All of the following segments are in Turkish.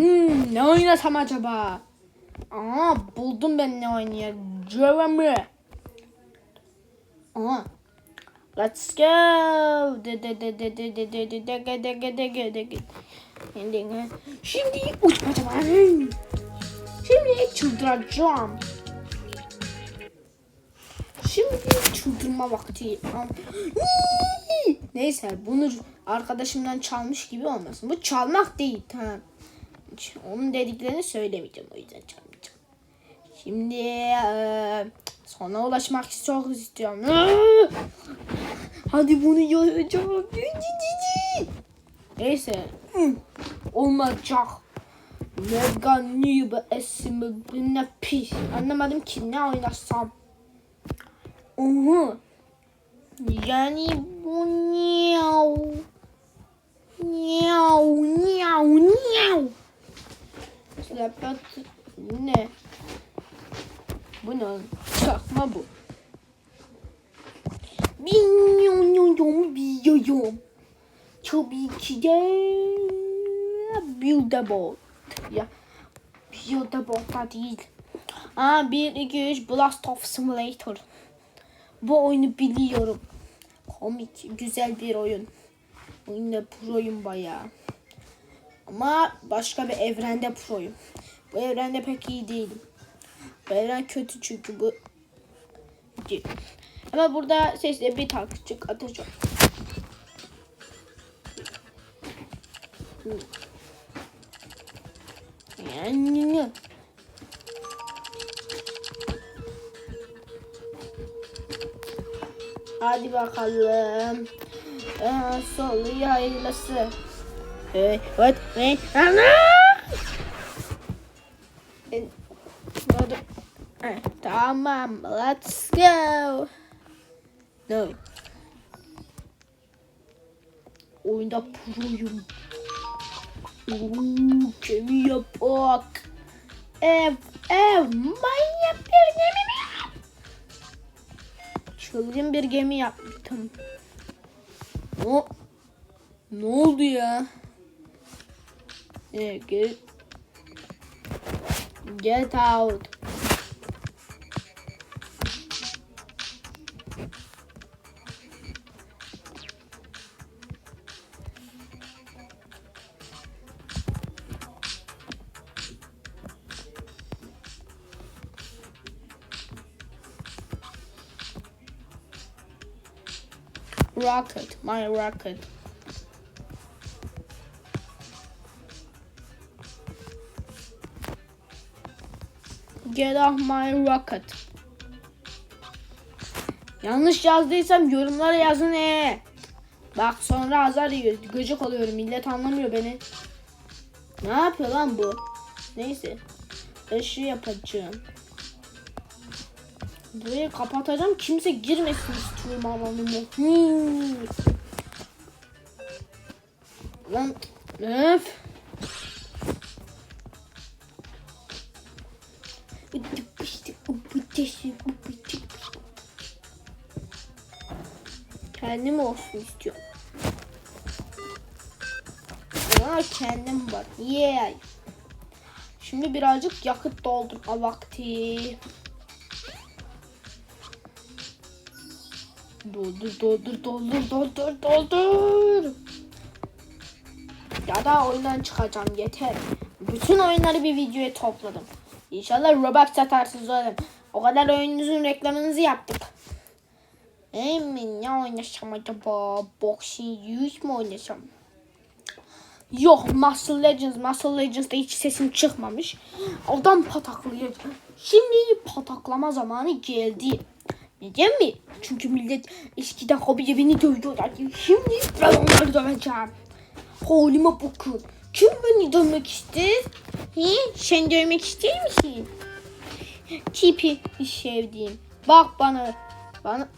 Hmm, ne oynasam acaba? Aa buldum ben ne oynayacağımı. Aa. Let's go. Şimdi uçmaca var. Şimdi çıldıracağım. Şimdi çıldırma vakti. Neyse bunu arkadaşımdan çalmış gibi olmasın. Bu çalmak değil. Tamam. Onun dediklerini söylemeyeceğim o yüzden çalmayacağım. Şimdi eee, sona ulaşmak çok istiyorum. Hadi bunu yapacağım. Neyse. Olmayacak. Mega Noob esimi ne pis. Anlamadım ki ne oynasam. Oha. Yani bu niyav. Niyav, niyav, niyav. Sepet ne? Bu ne? Çakma bu. Bilmiyorum, biliyorum. Tabii ki de Buildable. Ya Buildable da değil. Aa 1, 2, 3 Blast of Simulator. Bu oyunu biliyorum. Komik, güzel bir oyun. Oyunda proyum bayağı. Ama başka bir evrende proyum. Bu evrende pek iyi değilim. Bu evren kötü çünkü bu. Ama burada sesle bir takçık atacağım. Yani Hadi bakalım. Ee, solu hayırlısı. Hey, what? Hey, ana! Tamam, let's go. No. Oyunda proyum. Uuu, gemi yapak. Ev, ev, manyak bir gemi mi? Çılgın bir gemi yaptım. O, ne oldu ya? Yeah, get, get out. Rocket, my rocket. Get off my rocket. Yanlış yazdıysam yorumlara yazın ee. Bak sonra azar yiyor. Gıcık oluyorum. Millet anlamıyor beni. Ne yapıyor lan bu? Neyse. Eşi yapacağım. Burayı kapatacağım. Kimse girmesin istiyorum alanıma. Hmm. Lan öf. Kendim olsun istiyorum. Aa, kendim var. Yeah. Şimdi birazcık yakıt doldurma vakti. Doldur doldur doldur doldur doldur. Ya da oyundan çıkacağım yeter. Bütün oyunları bir videoya topladım. İnşallah Robux satarsınız oğlum. O kadar oyununuzun reklamınızı yaptık. Emin ne oynasam acaba? Boxing 100 mu oynasam? Yok Muscle Legends. Muscle Legends'da hiç sesim çıkmamış. Adam pataklıyor. Şimdi pataklama zamanı geldi. Neden mi? Çünkü millet eskiden hobiye beni dövüyorlar. Şimdi ben onları döveceğim. Halime bakın. Kim beni dövmek ister? He? Sen dövmek ister misin? Tipi sevdiğim. Bak bana. Bana.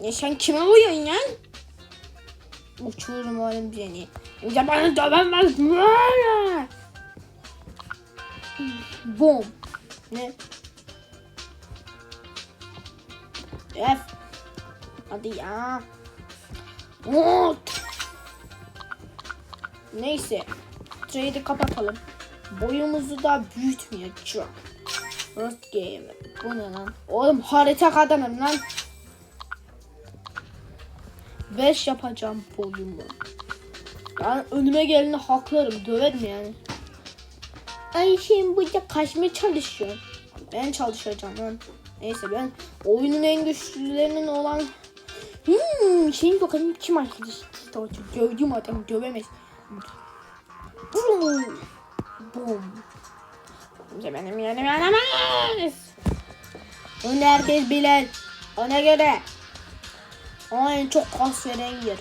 Ya sen kime vuruyorsun ya? Uçururum oğlum seni. Ya bana dövemez. Bom. Ne? F. Hadi ya. Oo. Neyse. Trade'i kapatalım. boyumuzu da büyütmeyeceğim. Rust game. Bu ne lan? Oğlum harita kadınım lan. 5 yapacağım boyumu. Yani önüme geleni haklarım. Döverim yani. Ay şimdi burada kaçmaya çalışıyor. Ben çalışacağım lan. Neyse ben oyunun en güçlülerinin olan Hmm, şimdi bakalım kim arkadaş? Dövdüğüm adam dövemez. Boom. İşte benim yerim yenemez. Bunu herkes bilir. Ona göre. O en çok kas veren yer.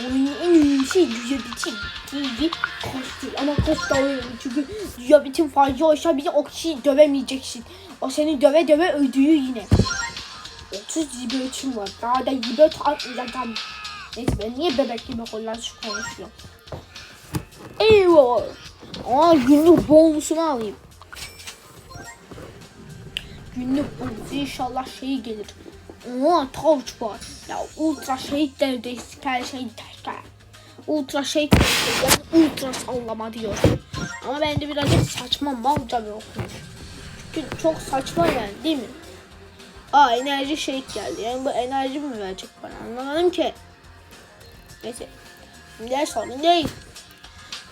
Oyunun en iyi şey düzebitim. Değil kas değil ama kas da öyle. Çünkü düzebitim fazla olsa bile o kişiyi dövemeyeceksin. O seni döve döve öldürüyor yine. 30 zibetim var. Daha da zibet atmayacağım. Neyse ben niye bebek gibi şu konuşuyorum. Eyvah. Aa günlük bonusunu alayım. Günlük bonus inşallah şey gelir. Aa torch var. Ya ultra şey devde her şey derken. Ultra şey yani ultra sallama diyor. Ama bence birazcık saçma malca bir okumuş. Çünkü çok saçma yani değil mi? Aa enerji şey geldi. Yani bu enerji mi verecek bana anlamadım ki. Neyse. Şimdi sorun değil.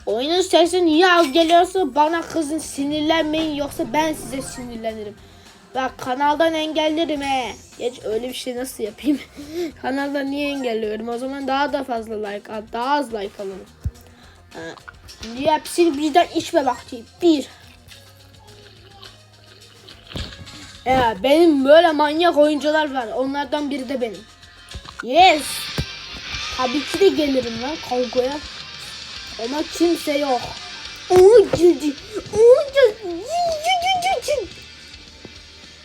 Oyunun sesi niye az geliyorsa bana kızın sinirlenmeyin yoksa ben size sinirlenirim. Bak kanaldan engellerim he. Geç öyle bir şey nasıl yapayım? kanaldan niye engelliyorum? O zaman daha da fazla like al, daha az like alırım. Şimdi hepsini birden içme vakti. Bir. Ya benim böyle manyak oyuncular var. Onlardan biri de benim. Yes. Tabii ki de gelirim lan kavgaya. Ama kimse yok. Oo girdi. Oo girdi.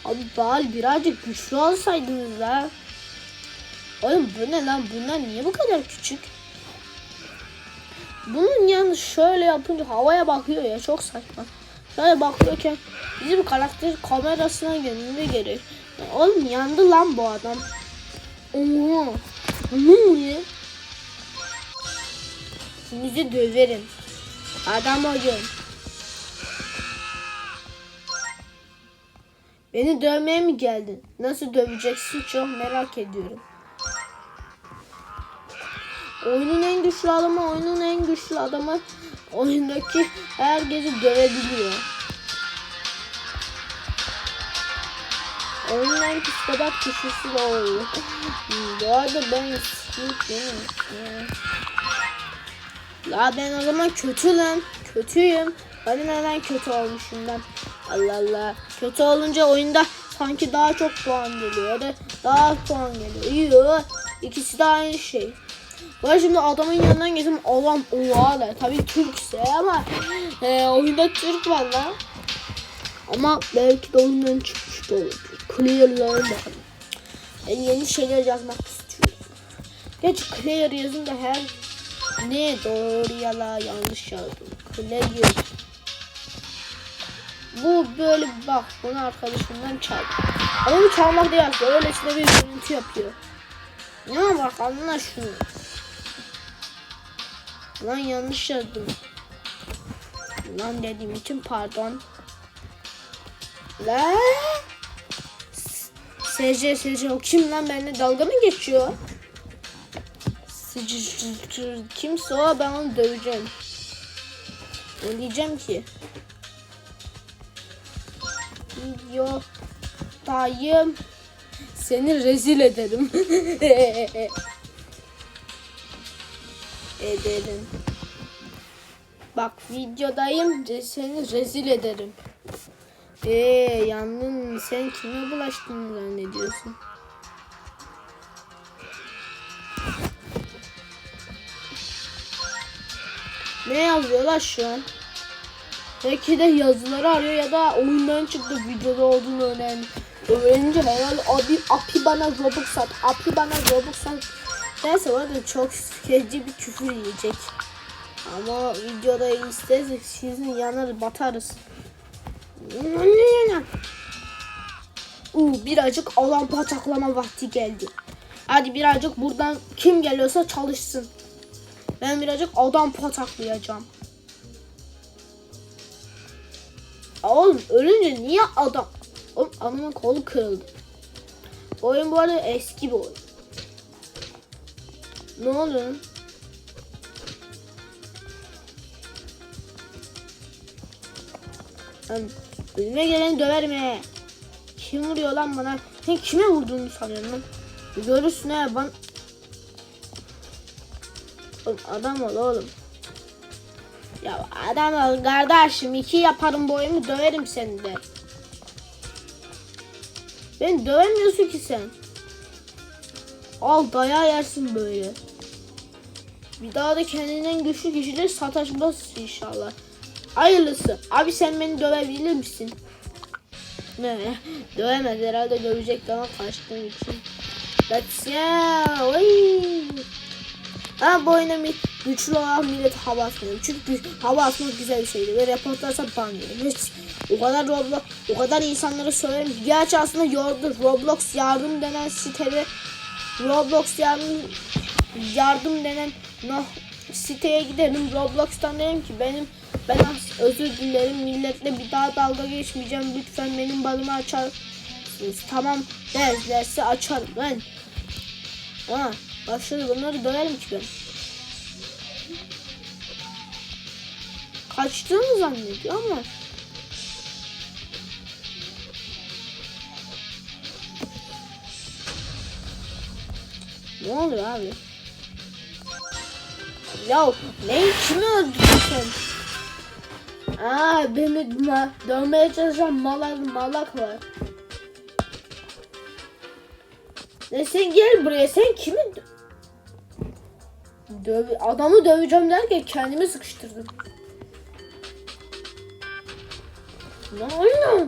Abi bari birazcık güçlü olsaydınız la. Oğlum bu ne lan? Bunlar niye bu kadar küçük? Bunun yalnız şöyle yapınca havaya bakıyor ya çok saçma. Şöyle bakıyorken bizim karakter kamerasına gönlünde gerek. Oğlum yandı lan bu adam. Oo. Ne ya? Sizi döverim. Adam oyun. Beni dövmeye mi geldin? Nasıl döveceksin çok merak ediyorum. Oyunun en güçlü adamı, oyunun en güçlü adamı oyundaki herkesi dövebiliyor. Oyunun en psikopat kişisi de oluyor. Bu arada ben Squid. La ben o zaman kötü lan. Kötüyüm. Hadi neden kötü olmuşum ben? Allah Allah. Kötü olunca oyunda sanki daha çok puan geliyor. Da daha az puan geliyor. Yok. İkisi de aynı şey. Ben şimdi adamın yanından geçtim. Adam oha da. Tabii Türkse ama e, oyunda Türk var lan. Ama belki de oyundan çıkmış da olur. Clear'lara bakalım. Ben yeni şeyler yazmak istiyorum. Geç clear yazın da her ne doğru ya yanlış yazdım. Clear. Bu böyle bak bunu arkadaşımdan çaldı. Ama bu çalmak değil aslında. Öylesine bir görüntü yapıyor. Ya bak anla şunu. Lan yanlış yazdım. Lan dediğim için pardon. La. SC SC o kim lan benimle dalga mı geçiyor? Kimse o ben onu döveceğim. Ne diyeceğim ki? Video dayım seni rezil ederim. ederim. Bak videodayım seni rezil ederim. Eee yandın sen kime bulaştın zannediyorsun? Ne yazıyorlar şu an? Belki de yazıları arıyor ya da oyundan çıktı videoda olduğunu öğrendi. Öğrenince herhalde abi api bana robux sat. Api bana robux sat. Neyse orada çok feci bir küfür yiyecek. Ama videoda istersek sizin yanar batarız. Uuu birazcık alan paçaklama vakti geldi. Hadi birazcık buradan kim geliyorsa çalışsın. Ben birazcık adam pataklayacağım. Oğlum ölünce niye adam... Oğlum adamın kolu kırıldı. Bu oyun bu arada eski bir oyun. Ne oluyor? Ben önüme geleni döverim he. Kim vuruyor lan bana? Sen kime vurduğunu sanıyorsun lan? Görürsün he ben... Oğlum adam ol oğlum. Ya adam ol kardeşim iki yaparım boyumu döverim seni de. Beni dövemiyorsun ki sen. Al dayağı yersin böyle. Bir daha da kendinden güçlü kişiler sataşmaz inşallah. Hayırlısı. Abi sen beni dövebilir misin? Ne? Dövemez herhalde dövecek ama kaçtığım için. Let's go. Oy. Ama bu oyuna güçlü olan millet hava atmıyor. Çünkü hava atmak güzel bir şeydi. Ve reportlarsa ban yedim. O kadar Roblox, o kadar insanlara söylerim. ki, Gerçi aslında yordu. Roblox yardım denen sitede Roblox yardım yardım denen no, siteye giderim. Roblox'tan derim ki benim ben özür dilerim milletle bir daha dalga geçmeyeceğim. Lütfen benim balımı açar? Tamam ders dersi açarım ben. Ha, başladı bunları döverim ki ben. Kaçtığını zannediyor ama. Ne oluyor abi? Ya ne kimi öldürdün sen? Aa beni dövmeye çalışan malak malak var. Ne sen gel buraya sen kimi dö- Döv adamı döveceğim derken kendimi sıkıştırdım. Ne oluyor?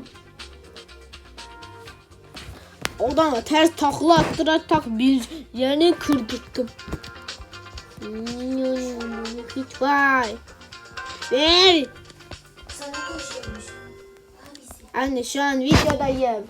Odama ters takla attırarak tak bir yerini kırdırttım. Hiç vay. Ver. Sana koşuyormuş. Abisi. Anne şu an videodayım.